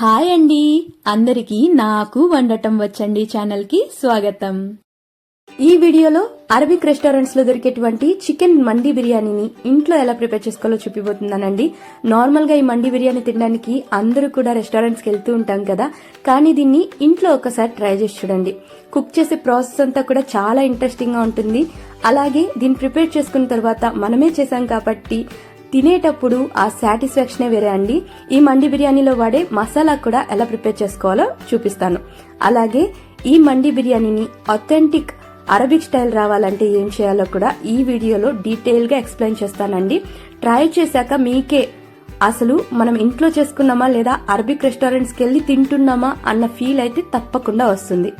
Hi అండి. అందరికీ నాకు వండటం వచ్చండి ఛానల్కి స్వాగతం. ఈ వీడియోలో అరబిక్ రెస్టారెంట్స్లో దొరికేటువంటి చికెన్ మండి బిర్యానీని ఇంట్లో ఎలా ప్రిపేర్ చేసుకోవాలో చూపిపోతున్నానండి నార్మల్గా ఈ మండి బిర్యానీ తినడానికి అందరూ కూడా రెస్టారెంట్స్కి వెళ్తూ ఉంటాం కదా. కానీ దీన్ని ఇంట్లో ఒకసారి ట్రై చేసి చూడండి. కుక్ చేసే ప్రాసెస్ అంతా కూడా చాలా ఇంట్రెస్టింగ్గా ఉంటుంది. అలాగే దీన్ని ప్రిపేర్ చేసుకున్న తర్వాత మనమే చేసాం కాబట్టి తినేటప్పుడు ఆ సాటిస్ఫాక్షనే వేరే అండి. ఈ మండి బిర్యానీలో వాడే మసాలా కూడా ఎలా ప్రిపేర్ చేసుకోవాలో చూపిస్తాను. అలాగే ఈ మండి బిర్యానీని అథెంటిక్ అరబిక్ స్టైల్ రావాలంటే ఏం చేయాలో కూడా ఈ వీడియోలో డీటెయిల్గా ఎక్స్ప్లెయిన్ చేస్తానండి. ట్రై చేశాక మీకే అసలు మనం ఇంట్లో చేసుకున్నామా లేదా అరబిక్ రెస్టారెంట్స్కి వెళ్ళి తింటున్నామా అన్న ఫీల్ అయితే తప్పకుండా వస్తుంది.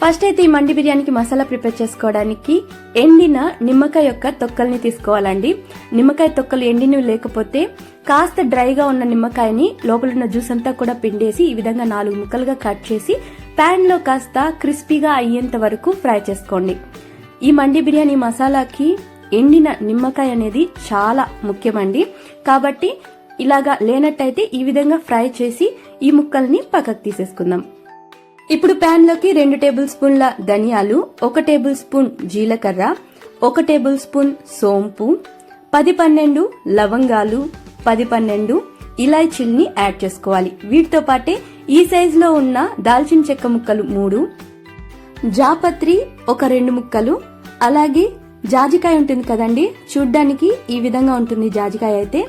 ఫస్ట్ అయితే ఈ మండి బిర్యానీకి మసాలా ప్రిపేర్ చేసుకోవడానికి ఎండిన నిమ్మకాయ యొక్క తొక్కల్ని తీసుకోవాలండి. నిమ్మకాయ తొక్కలు ఎండినవి లేకపోతే కాస్త డ్రైగా ఉన్న నిమ్మకాయని లోపల ఉన్న జ్యూస్ అంతా కూడా పిండేసి ఈ విధంగా నాలుగు ముక్కలుగా కట్ చేసి ప్యాన్లో లో కాస్త క్రిస్పీగా అయ్యేంత వరకు ఫ్రై చేసుకోండి. ఈ మండి బిర్యానీ మసాలాకి ఎండిన నిమ్మకాయ అనేది చాలా ముఖ్యమండి. కాబట్టి ఇలాగా లేనట్టయితే ఈ విధంగా ఫ్రై చేసి ఈ ముక్కల్ని పక్కకు తీసేసుకుందాం. ఇప్పుడు ప్యాన్లోకి రెండు టేబుల్ స్పూన్ల ధనియాలు ఒక టేబుల్ స్పూన్ జీలకర్ర ఒక టేబుల్ స్పూన్ సోంపు పది పన్నెండు లవంగాలు పది పన్నెండు ఇలాచీల్ని యాడ్ చేసుకోవాలి. వీటితో పాటే ఈ సైజ్లో ఉన్న దాల్చిన చెక్క ముక్కలు మూడు జాపత్రి ఒక రెండు ముక్కలు అలాగే జాజికాయ ఉంటుంది కదండి చూడ్డానికి ఈ విధంగా ఉంటుంది జాజికాయ అయితే.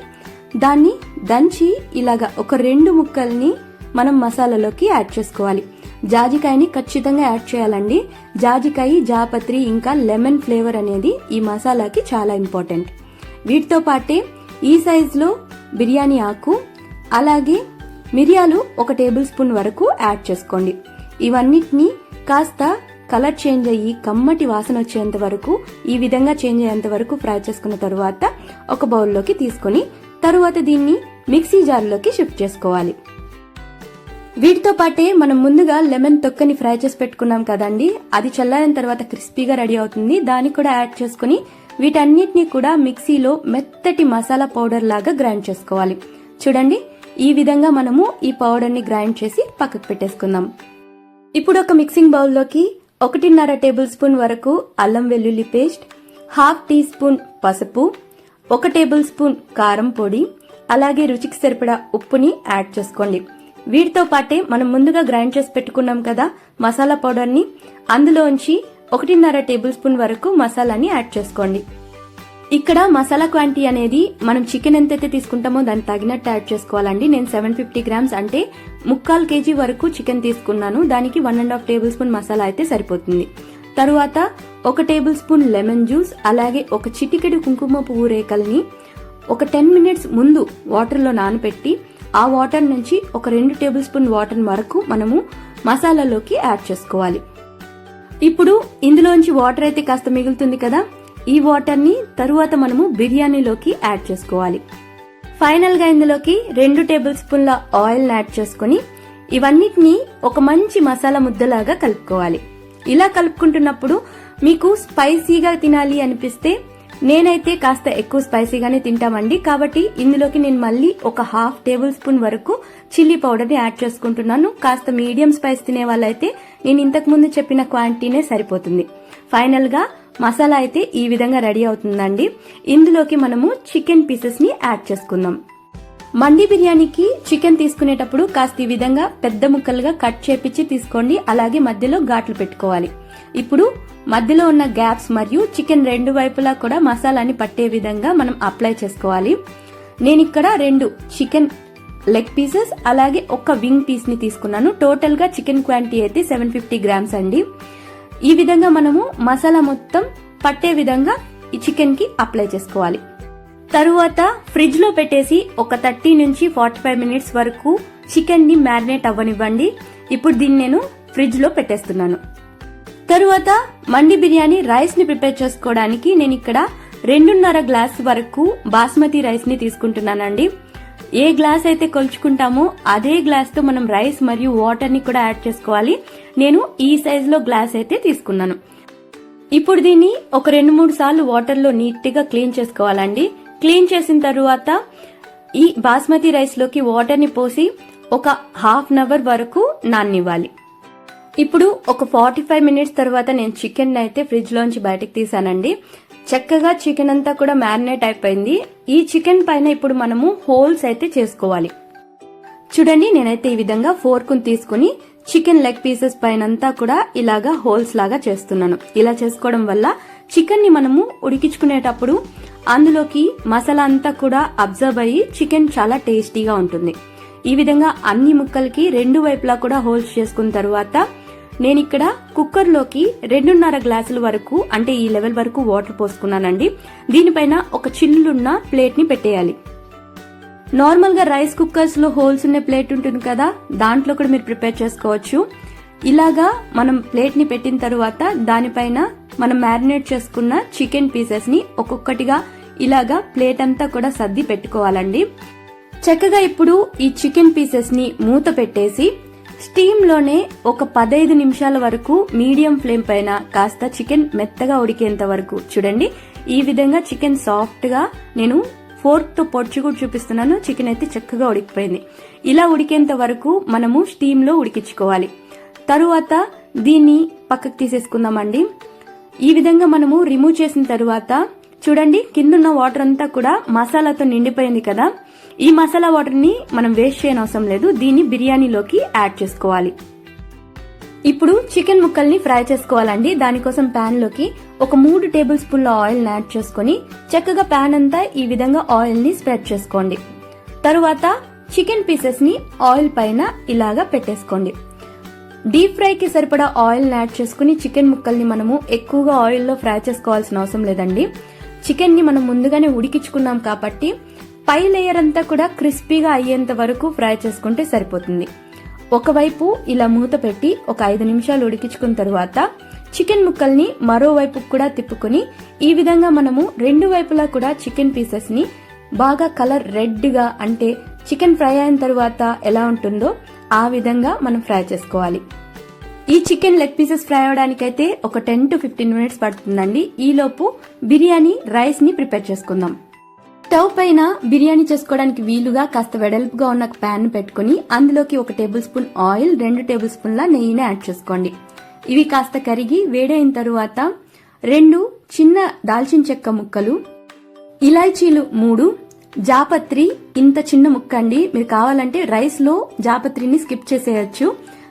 దాన్ని దంచి ఇలాగా ఒక రెండు ముక్కల్ని మనం మసాలాలోకి యాడ్ చేసుకోవాలి. జాజికాయని ఖచ్చితంగా యాడ్ చేయాలండి. జాజికాయ జాపత్రి ఇంకా లెమన్ ఫ్లేవర్ అనేది ఈ మసాలాకి చాలా ఇంపార్టెంట్. వీటితో పాటే ఈ సైజులో బిర్యానీ ఆకు అలాగే మిరియాలు ఒక టేబుల్ స్పూన్ వరకు యాడ్ చేసుకోండి. ఇవన్నిటిని కాస్త కలర్ చేంజ్ అయ్యి కమ్మటి వాసన వచ్చేంత వరకు ఈ విధంగా చేంజ్ అయ్యేంత వరకు ఫ్రై చేసుకున్న తరువాత ఒక బౌల్లోకి తీసుకొని తరువాత దీన్ని మిక్సీ జార్లోకి షిఫ్ట్ చేసుకోవాలి. వీటితో పాటే మనం ముందుగా లెమన్ తొక్కని ఫ్రై చేసి పెట్టుకున్నాం కదండి. అది చల్లారిన తర్వాత క్రిస్పీగా రెడీ అవుతుంది. దాన్ని కూడా యాడ్ చేసుకుని వీటన్నిటిని కూడా మిక్సీలో మెత్తటి మసాలా పౌడర్ లాగా గ్రైండ్ చేసుకోవాలి. చూడండి ఈ విధంగా మనము ఈ పౌడర్ని గ్రైండ్ చేసి పక్కకు పెట్టేసుకుందాం. ఇప్పుడు ఒక మిక్సింగ్ బౌల్లోకి ఒకటిన్నర టేబుల్ స్పూన్ వరకు అల్లం వెల్లుల్లి పేస్ట్ హాఫ్ టీ స్పూన్ పసుపు ఒక టేబుల్ స్పూన్ కారం పొడి అలాగే రుచికి సరిపడా ఉప్పుని యాడ్ చేసుకోండి. వీటితో పాటే మనం ముందుగా గ్రైండ్ చేసి పెట్టుకున్నాం కదా మసాలా పౌడర్ని. అందులోంచి ఒకటిన్నర టేబుల్ స్పూన్ వరకు మసాలాని యాడ్ చేసుకోండి. ఇక్కడ మసాలా క్వాంటిటీ అనేది మనం చికెన్ ఎంతైతే తీసుకుంటామో దాన్ని తగినట్టు యాడ్ చేసుకోవాలండి. నేను సెవెన్ ఫిఫ్టీ గ్రామ్స్ అంటే ముక్కాల్ కేజీ వరకు చికెన్ తీసుకున్నాను. దానికి one and half tablespoon masala అయితే సరిపోతుంది. తరువాత ఒక టేబుల్ స్పూన్ లెమన్ జ్యూస్ అలాగే ఒక చిటికెడు కుంకుమ పువ్వు రేకల్ని ఒక టెన్ మినిట్స్ ముందు వాటర్లో నానబెట్టి ఆ వాటర్ నుంచి ఒక రెండు టేబుల్ స్పూన్ వాటర్ వరకు మనము మసాలాలోకి యాడ్ చేసుకోవాలి. ఇప్పుడు ఇందులోంచి వాటర్ అయితే కాస్త మిగులుతుంది కదా? ఈ వాటర్ని తరువాత మనము బిర్యానీలోకి యాడ్ చేసుకోవాలి. ఫైనల్గా ఇందులోకి రెండు టేబుల్ స్పూన్ల ఆయిల్ యాడ్ చేసుకుని ఇవన్నిటిని ఒక మంచి మసాలా ముద్దలాగా కలుపుకోవాలి. ఇలా కలుపుకుంటున్నప్పుడు మీకు స్పైసీగా తినాలి అనిపిస్తే నేనైతే కాస్త ఎక్కువ స్పైసీగానే తింటామండి. కాబట్టి ఇందులోకి నేను మళ్ళీ ఒక హాఫ్ టేబుల్ స్పూన్ వరకు చిల్లీ పౌడర్ని యాడ్ చేసుకుంటున్నాను. కాస్త మీడియం స్పైస్ తినే వాళ్ళైతే నేను ఇంతకు ముందు చెప్పిన క్వాంటిటీనే సరిపోతుంది. ఫైనల్గా మసాలా అయితే ఈ విధంగా రెడీ అవుతుందండి. ఇందులోకి మనము చికెన్ పీసెస్ని యాడ్ చేసుకుందాం. మండి బిర్యానీకి చికెన్ తీసుకునేటప్పుడు కాస్త ఈ విధంగా పెద్ద ముక్కలుగా కట్ చేపించి తీసుకోండి. అలాగే మధ్యలో ఘాట్లు పెట్టుకోవాలి. ఇప్పుడు మధ్యలో ఉన్న గ్యాప్స్ మరియు చికెన్ రెండు వైపులా కూడా మసాలాని పట్టే విధంగా మనం అప్లై చేసుకోవాలి. నేను ఇక్కడ రెండు చికెన్ లెగ్ పీసెస్ అలాగే ఒక వింగ్ పీస్ని తీసుకున్నాను. టోటల్గా చికెన్ క్వాంటిటీ అయితే సెవెన్ ఫిఫ్టీ గ్రామ్స్ అండి. ఈ విధంగా మనము మసాలా మొత్తం పట్టే విధంగా ఈ చికెన్కి అప్లై చేసుకోవాలి. తరువాత ఫ్రిడ్జ్లో పెట్టేసి ఒక థర్టీ నుంచి ఫార్టీ ఫైవ్ మినిట్స్ వరకు చికెన్ని మ్యారినేట్ అవ్వనివ్వండి. ఇప్పుడు దీన్ని నేను ఫ్రిడ్జ్లో పెట్టేస్తున్నాను. తరువాత మండి బిర్యానీ రైస్ని ప్రిపేర్ చేసుకోవడానికి నేను ఇక్కడ రెండున్నర గ్లాస్ వరకు బాస్మతి రైస్ని తీసుకుంటున్నానండి. ఏ గ్లాస్ అయితే కొలుచుకుంటామో అదే గ్లాస్తో మనం రైస్ మరియు వాటర్ని కూడా యాడ్ చేసుకోవాలి. నేను ఈ సైజ్లో గ్లాస్ అయితే తీసుకున్నాను. ఇప్పుడు దీన్ని ఒక రెండు మూడు సార్లు వాటర్లో నీట్గా క్లీన్ చేసుకోవాలండి. క్లీన్ చేసిన తరువాత ఈ బాస్మతి రైస్లోకి వాటర్ని పోసి ఒక హాఫ్ అన్ అవర్ వరకు నాన్నివ్వాలి. ఇప్పుడు ఒక ఫార్టీ ఫైవ్ మినిట్స్ తర్వాత నేను చికెన్ అయితే ఫ్రిడ్జ్ లోంచి బయటకు తీసానండి. చక్కగా చికెన్ అంతా కూడా మ్యారినేట్ అయిపోయింది. ఈ చికెన్ పైన ఇప్పుడు మనము హోల్స్ అయితే చేసుకోవాలి. చూడండి నేనైతే ఈ విధంగా ఫోర్క్ను తీసుకుని చికెన్ లెగ్ పీసెస్ పైన అంతా కూడా ఇలాగా హోల్స్ లాగా చేస్తున్నాను. ఇలా చేసుకోవడం వల్ల చికెన్ని మనము ఉడికించుకునేటప్పుడు అందులోకి మసాలా అంతా కూడా అబ్జర్వ్ అయ్యి చికెన్ చాలా టేస్టీగా ఉంటుంది. ఈ విధంగా అన్ని ముక్కలకి రెండు వైపులా కూడా హోల్స్ చేసుకున్న తర్వాత నేను ఇక్కడ కుక్కర్లోకి రెండున్నర గ్లాసుల వరకు అంటే ఈ లెవెల్ వరకు వాటర్ పోసుకున్నానండి. దీనిపైన ఒక చిల్లున్న ప్లేట్ని పెట్టేయాలి. నార్మల్గా రైస్ కుక్కర్స్లో హోల్స్ ఉన్న ప్లేట్ ఉంటుంది కదా దాంట్లో కూడా మీరు ప్రిపేర్ చేసుకోవచ్చు. ఇలాగా మనం ప్లేట్ని పెట్టిన తర్వాత దానిపైన మనం మ్యారినేట్ చేసుకున్న చికెన్ పీసెస్ని ఒక్కొక్కటిగా ఇలాగా ప్లేట్ అంతా కూడా సర్ది పెట్టుకోవాలండి. చక్కగా ఇప్పుడు ఈ చికెన్ పీసెస్ని మూత పెట్టేసి స్టీమ్లోనే ఒక పదైదు నిమిషాల వరకు మీడియం ఫ్లేమ్ పైన కాస్త చికెన్ మెత్తగా ఉడికేంత వరకు. చూడండి ఈ విధంగా చికెన్ సాఫ్ట్గా నేను ఫోర్క్తో పొడిచి కూడా చూపిస్తున్నాను. చికెన్ అయితే చక్కగా ఉడికిపోయింది. ఇలా ఉడికేంత వరకు మనము స్టీమ్లో ఉడికించుకోవాలి. తరువాత దీన్ని పక్కకు తీసేసుకుందామండి. ఈ విధంగా మనము రిమూవ్ చేసిన తరువాత చూడండి కిందున్న వాటర్ అంతా కూడా మసాలాతో నిండిపోయింది కదా. ఈ మసాలా వాటర్ని మనం వేస్ట్ చేయని అవసరం లేదు. దీన్ని బిర్యానీలోకి యాడ్ చేసుకోవాలి. ఇప్పుడు చికెన్ ముక్కల్ని ఫ్రై చేసుకోవాలండి. దానికోసం పాన్లోకి ఒక మూడు టేబుల్ స్పూన్ల ఆయిల్ యాడ్ చేసుకుని చక్కగా ప్యాన్ అంతా ఈ విధంగా ఆయిల్ని స్ప్రెడ్ చేసుకోండి. తరువాత చికెన్ పీసెస్ని ఆయిల్ పైన ఇలాగా పెట్టేసుకోండి. డీప్ ఫ్రైకి సరిపడా ఆయిల్ యాడ్ చేసుకుని చికెన్ ముక్కల్ని మనము ఎక్కువగా ఆయిల్లో ఫ్రై చేసుకోవాల్సిన అవసరం లేదండి. చికెన్ని మనం ముందుగానే ఉడికించుకున్నాం కాబట్టి పై లేయర్ అంతా కూడా క్రిస్పీగా అయ్యేంత వరకు ఫ్రై చేసుకుంటే సరిపోతుంది. ఒకవైపు ఇలా మూత పెట్టి ఒక ఐదు నిమిషాలు ఉడికించుకున్న తర్వాత చికెన్ ముక్కల్ని మరోవైపు కూడా తిప్పుకొని ఈ విధంగా మనము రెండు వైపులా కూడా చికెన్ పీసెస్ని బాగా కలర్ రెడ్గా అంటే చికెన్ ఫ్రై అయిన తర్వాత ఎలా ఉంటుందో ఆ విధంగా మనం ఫ్రై చేసుకోవాలి. ఈ చికెన్ లెగ్ పీసెస్ ఫ్రై అవడానికైతే ఒక టెన్ టు ఫిఫ్టీన్ మినిట్స్ పడుతుందండి. ఈలోపు బిర్యానీ రైస్ని ప్రిపేర్ చేసుకుందాం. స్టవ్ పైన బిర్యానీ చేసుకోవడానికి వీలుగా కాస్త వెడల్పుగా ఉన్న ప్యాన్ పెట్టుకుని అందులోకి ఒక టేబుల్ స్పూన్ ఆయిల్ రెండు టేబుల్ స్పూన్ల నెయ్యిని యాడ్ చేసుకోండి. ఇవి కాస్త కరిగి వేడైన తరువాత రెండు చిన్న దాల్చిన చెక్క ముక్కలు ఇలాచీలు మూడు జాపత్రి ఇంత చిన్న ముక్క అండి. మీరు కావాలంటే రైస్లో జాపత్రిని స్కిప్ చేసేయచ్చు.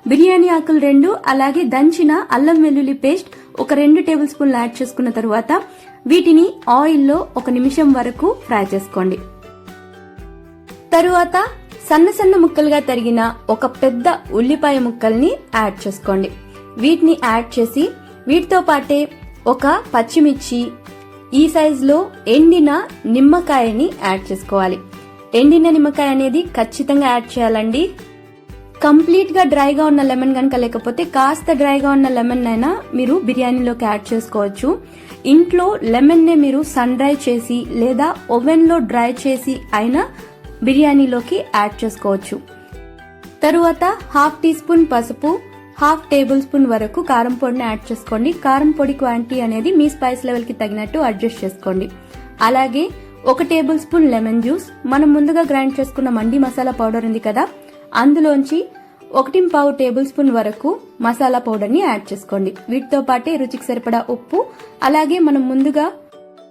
బిర్యానీ ఆకులు రెండు అలాగే దంచిన అల్లం వెల్లుల్లి పేస్ట్ ఒక రెండు టేబుల్ స్పూన్లు యాడ్ చేసుకున్న తర్వాత వీటిని ఆయిల్లో ఒక నిమిషం వరకు ఫ్రై చేసుకోండి. తరువాత సన్న సన్న ముక్కలుగా తరిగిన ఒక పెద్ద ఉల్లిపాయ ముక్కల్ని యాడ్ చేసుకోండి. వీటిని యాడ్ చేసి వీటితో పాటే ఒక పచ్చిమిర్చి ఈ సైజులో ఎండిన నిమ్మకాయని యాడ్ చేసుకోవాలి. ఎండిన నిమ్మకాయ అనేది ఖచ్చితంగా యాడ్ చేయాలండి. కంప్లీట్గా డ్రైగా ఉన్న లెమన్ కనుక లేకపోతే కాస్త డ్రైగా ఉన్న లెమన్ అయినా మీరు బిర్యానీలోకి యాడ్ చేసుకోవచ్చు. ఇంట్లో లెమన్ నే మీరు సన్ డ్రై చేసి లేదా ఓవెన్లో డ్రై చేసి అయినా బిర్యానీలోకి యాడ్ చేసుకోవచ్చు. తరువాత హాఫ్ టీ స్పూన్ పసుపు హాఫ్ టేబుల్ స్పూన్ వరకు కారం పొడిని యాడ్ చేసుకోండి. కారం పొడి క్వాంటిటీ అనేది మీ స్పైస్ లెవెల్కి తగినట్టు అడ్జస్ట్ చేసుకోండి. అలాగే ఒక టేబుల్ స్పూన్ లెమన్ జ్యూస్ మనం ముందుగా గ్రైండ్ చేసుకున్న మండి మసాలా పౌడర్ ఉంది కదా అందులోంచి ఒకటి పావు టేబుల్ స్పూన్ వరకు మసాలా పౌడర్ని యాడ్ చేసుకోండి. వీటితో పాటే రుచికి సరిపడా ఉప్పు అలాగే మనం ముందుగా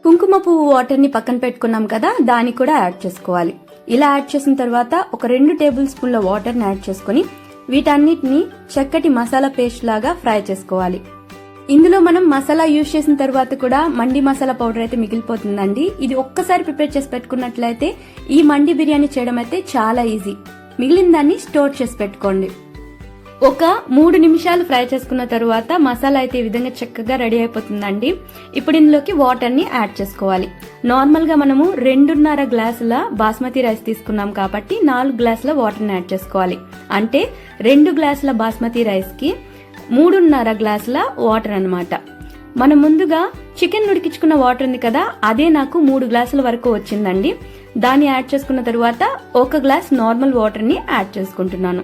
కుంకుమ పువ్వు వాటర్ని పక్కన పెట్టుకున్నాం కదా దాన్ని కూడా యాడ్ చేసుకోవాలి. ఇలా యాడ్ చేసిన తర్వాత ఒక రెండు టేబుల్ స్పూన్ల వాటర్ని యాడ్ చేసుకుని వీటన్నిటిని చక్కటి మసాలా పేస్ట్ లాగా ఫ్రై చేసుకోవాలి. ఇందులో మనం మసాలా యూజ్ చేసిన తర్వాత కూడా మండి మసాలా పౌడర్ అయితే మిగిలిపోతుందండి. ఇది ఒక్కసారి ప్రిపేర్ చేసి పెట్టుకున్నట్లయితే ఈ మండి బిర్యానీ చేయడం అయితే చాలా ఈజీ. మిగిలిన దాన్ని స్టోర్ చేసి పెట్టుకోండి. ఒక మూడు నిమిషాలు ఫ్రై చేసుకున్న తర్వాత మసాలా అయితే ఈ విధంగా చక్కగా రెడీ అయిపోతుందండి. ఇప్పుడు ఇందులోకి వాటర్ని యాడ్ చేసుకోవాలి. నార్మల్గా మనము రెండున్నర గ్లాసుల బాస్మతి రైస్ తీసుకున్నాం కాబట్టి నాలుగు గ్లాసుల వాటర్ని యాడ్ చేసుకోవాలి. అంటే రెండు గ్లాసుల బాస్మతి రైస్కి మూడున్నర గ్లాసుల వాటర్ అన్నమాట. మనం ముందుగా చికెన్ ఉడికించుకున్న వాటర్ ఉంది కదా అదే నాకు మూడు గ్లాసుల వరకు వచ్చిందండి. దాన్ని యాడ్ చేసుకున్న తర్వాత ఒక గ్లాస్ నార్మల్ వాటర్ని యాడ్ చేసుకుంటున్నాను.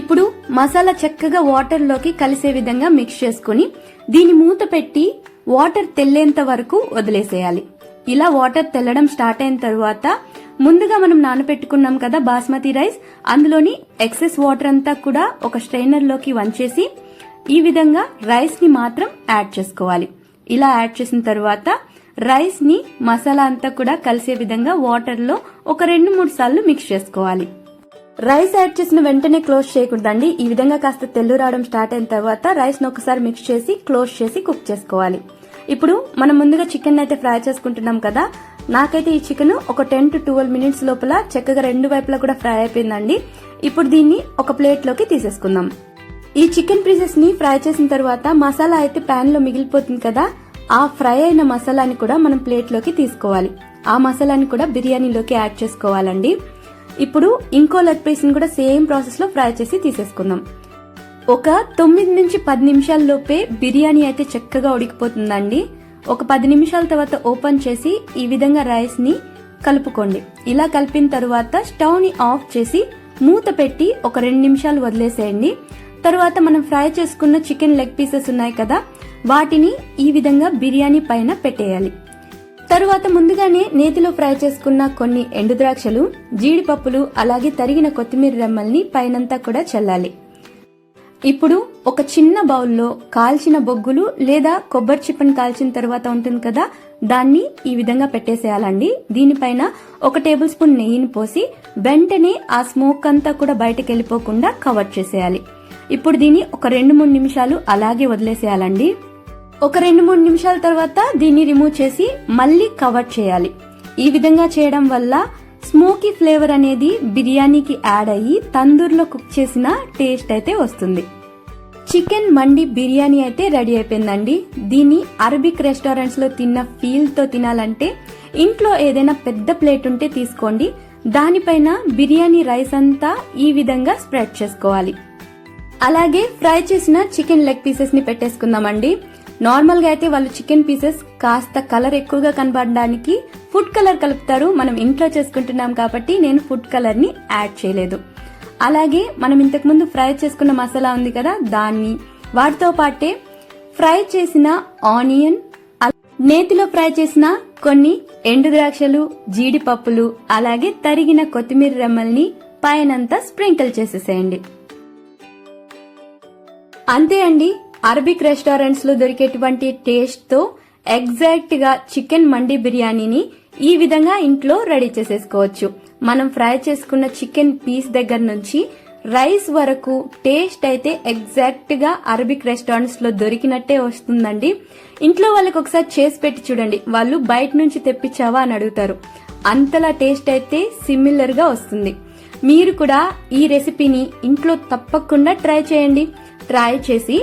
ఇప్పుడు మసాలా చక్కగా వాటర్లోకి కలిసే విధంగా మిక్స్ చేసుకుని దీని మూత పెట్టి వాటర్ తెల్లేంత వరకు వదిలేసేయాలి. ఇలా వాటర్ తెల్లడం స్టార్ట్ అయిన తర్వాత ముందుగా మనం నానబెట్టుకున్నాం కదా బాస్మతి రైస్ అందులోని ఎక్సెస్ వాటర్ అంతా కూడా ఒక స్ట్రైనర్లోకి వంచేసి ఈ విధంగా రైస్ని మాత్రం యాడ్ చేసుకోవాలి. ఇలా యాడ్ చేసిన తర్వాత రైస్ని మసాలా అంతా కూడా కలిసే విధంగా వాటర్లో ఒక రెండు మూడు సార్లు మిక్స్ చేసుకోవాలి. రైస్ యాడ్ చేసిన వెంటనే క్లోజ్ చేయకూడదండి. ఈ విధంగా కాస్త తెల్లు రావడం స్టార్ట్ అయిన తర్వాత రైస్ను ఒకసారి మిక్స్ చేసి క్లోజ్ చేసి కుక్ చేసుకోవాలి. ఇప్పుడు మనం ముందుగా చికెన్ అయితే ఫ్రై చేసుకుంటున్నాం కదా. నాకైతే ఈ చికెన్ ఒక టెన్ టు ట్వెల్వ్ మినిట్స్ లోపల చక్కగా రెండు వైపులా కూడా ఫ్రై అయిపోయిందండి. ఇప్పుడు దీన్ని ఒక ప్లేట్లోకి తీసేసుకుందాం. ఈ చికెన్ పీసెస్ని ఫ్రై చేసిన తర్వాత మసాలా అయితే ప్యాన్లో మిగిలిపోతుంది కదా ఆ ఫ్రై అయిన మసాలాని కూడా మనం ప్లేట్లోకి తీసుకోవాలి. ఆ మసాలాని కూడా బిర్యానీలోకి యాడ్ చేసుకోవాలండి. ఇప్పుడు ఇంకో లెగ్ పీస్ని కూడా సేమ్ ప్రాసెస్లో ఫ్రై చేసి తీసేసుకుందాం. ఒక తొమ్మిది నుంచి పది నిమిషాల లోపే బిర్యానీ అయితే చక్కగా ఉడికిపోతుందండి. ఒక పది నిమిషాల తర్వాత ఓపెన్ చేసి ఈ విధంగా రైస్ని కలుపుకోండి. ఇలా కలిపిన తర్వాత స్టవ్ని ఆఫ్ చేసి మూత పెట్టి ఒక రెండు నిమిషాలు వదిలేసేయండి. తర్వాత మనం ఫ్రై చేసుకున్న చికెన్ లెగ్ పీసెస్ ఉన్నాయి కదా వాటిని ఈ విధంగా బిర్యానీ పైన పెట్టేయాలి. తరువాత ముందుగానే నేతిలో ఫ్రై చేసుకున్న కొన్ని ఎండు ద్రాక్షలు జీడిపప్పులు అలాగే తరిగిన కొత్తిమీర రెమ్మల్ని పైనంతా కూడా చల్లాలి. ఇప్పుడు ఒక చిన్న బౌల్లో కాల్చిన బొగ్గులు లేదా కొబ్బరి చిప్పని కాల్చిన తర్వాత ఉంటుంది కదా దాన్ని ఈ విధంగా పెట్టేసేయాలండి. దీనిపైన ఒక టేబుల్ స్పూన్ నెయ్యిని పోసి వెంటనే ఆ స్మోక్ అంతా కూడా బయటకు వెళ్ళిపోకుండా కవర్ చేసేయాలి. ఇప్పుడు దీన్ని ఒక రెండు మూడు నిమిషాలు అలాగే వదిలేసేయాలండి. ఒక రెండు మూడు నిమిషాల తర్వాత దీన్ని రిమూవ్ చేసి మళ్ళీ కవర్ చేయాలి. ఈ విధంగా చేయడం వల్ల స్మోకీ ఫ్లేవర్ అనేది బిర్యానీకి యాడ్ అయ్యి తందూర్లో కుక్ చేసిన టేస్ట్ అయితే వస్తుంది. చికెన్ మండి బిర్యానీ అయితే రెడీ అయిపోయిందండి. దీన్ని అరబిక్ రెస్టారెంట్స్లో తిన్న ఫీల్తో తినాలంటే ఇంట్లో ఏదైనా పెద్ద ప్లేట్ ఉంటే తీసుకోండి. దానిపైన బిర్యానీ రైస్ అంతా ఈ విధంగా స్ప్రెడ్ చేసుకోవాలి. అలాగే ఫ్రై చేసిన చికెన్ లెగ్ పీసెస్ని పెట్టేసుకుందామండి. నార్మల్గా అయితే వాళ్ళు చికెన్ పీసెస్ కాస్త కలర్ ఎక్కువగా కనబడడానికి ఫుడ్ కలర్ కలుపుతారు. మనం ఇంట్లో చేసుకుంటున్నాం కాబట్టి నేను ఫుడ్ కలర్ని యాడ్ చేయలేదు. అలాగే మనం ఇంతకు ముందు ఫ్రై చేసుకున్న మసాలా ఉంది కదా దాన్ని వాటితో పాటే ఫ్రై చేసిన ఆనియన్ నేతిలో ఫ్రై చేసిన కొన్ని ఎండు ద్రాక్షలు జీడిపప్పులు అలాగే తరిగిన కొత్తిమీర రెమ్మల్ని పైనంతా స్ప్రింకిల్ చేసేసేయండి. అంతే అండి అరబిక్ రెస్టారెంట్స్లో దొరికేటువంటి టేస్ట్తో ఎగ్జాక్ట్గా చికెన్ మండి బిర్యానీని ఈ విధంగా ఇంట్లో రెడీ చేసేసుకోవచ్చు. మనం ఫ్రై చేసుకున్న చికెన్ పీస్ దగ్గర నుంచి రైస్ వరకు టేస్ట్ అయితే ఎగ్జాక్ట్గా అరబిక్ రెస్టారెంట్స్లో దొరికినట్టే వస్తుందండి. ఇంట్లో వాళ్ళకి ఒకసారి చేసి పెట్టి చూడండి వాళ్ళు బయట నుంచి తెప్పించావా అని అడుగుతారు. అంతలా టేస్ట్ అయితే సిమిలర్గా వస్తుంది. మీరు కూడా ఈ రెసిపీని ఇంట్లో తప్పకుండా ట్రై చేయండి. ట్రై చేసి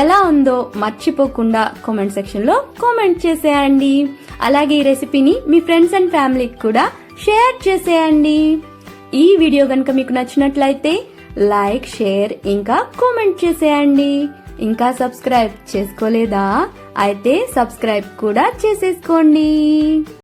ఎలా ఉందో మర్చిపోకుండా కామెంట్ సెక్షన్లో కామెంట్ చేసేయండి. అలాగే ఈ రెసిపీని మీ ఫ్రెండ్స్ అండ్ ఫ్యామిలీకి కూడా షేర్ చేసేయండి. ఈ వీడియో కనుక మీకు నచ్చినట్లయితే లైక్ షేర్ ఇంకా కామెంట్ చేసేయండి. ఇంకా సబ్స్క్రైబ్ చేసుకోలేదా? అయితే సబ్స్క్రైబ్ కూడా చేసేసుకోండి.